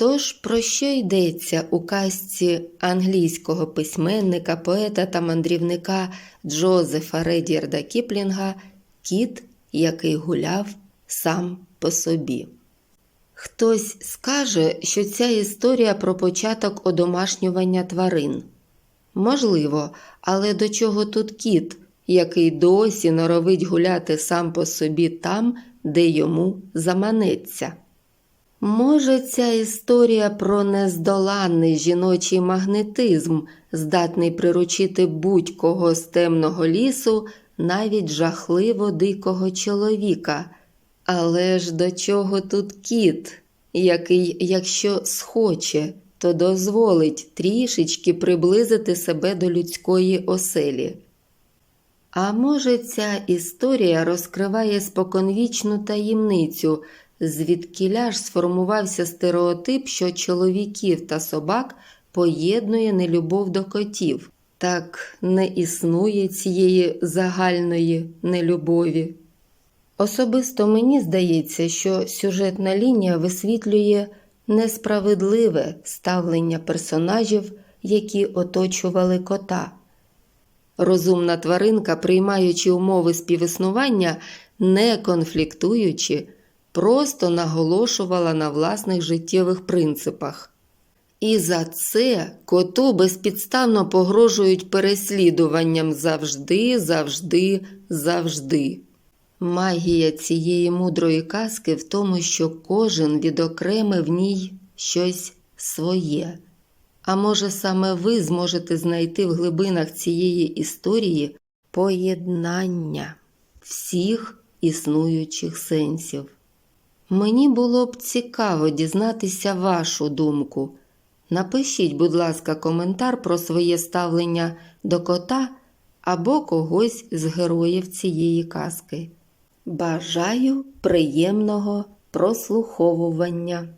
Тож про що йдеться у казці англійського письменника, поета та мандрівника Джозефа Редіарда Кіплінга Кіт, який гуляв сам по собі? Хтось скаже, що ця історія про початок одомашнювання тварин. Можливо, але до чого тут кіт, який досі норовить гуляти сам по собі там, де йому заманеться? Може, ця історія про нездоланний жіночий магнетизм, здатний приручити будь-кого з темного лісу, навіть жахливо дикого чоловіка. Але ж до чого тут кіт, який, якщо схоче, то дозволить трішечки приблизити себе до людської оселі. А може, ця історія розкриває споконвічну таємницю, звідкіля ж сформувався стереотип, що чоловіків та собак поєднує нелюбов до котів. Так не існує цієї загальної нелюбові. Особисто мені здається, що сюжетна лінія висвітлює несправедливе ставлення персонажів, які оточували кота. Розумна тваринка, приймаючи умови співіснування, не конфліктуючи, просто наголошувала на власних життєвих принципах. І за це коту безпідставно погрожують переслідуванням завжди, завжди, завжди. Магія цієї мудрої казки в тому, що кожен відокремив в ній щось своє. А може, саме ви зможете знайти в глибинах цієї історії поєднання всіх існуючих сенсів. Мені було б цікаво дізнатися вашу думку. Напишіть, будь ласка, коментар про своє ставлення до кота або когось з героїв цієї казки. Бажаю приємного прослуховування.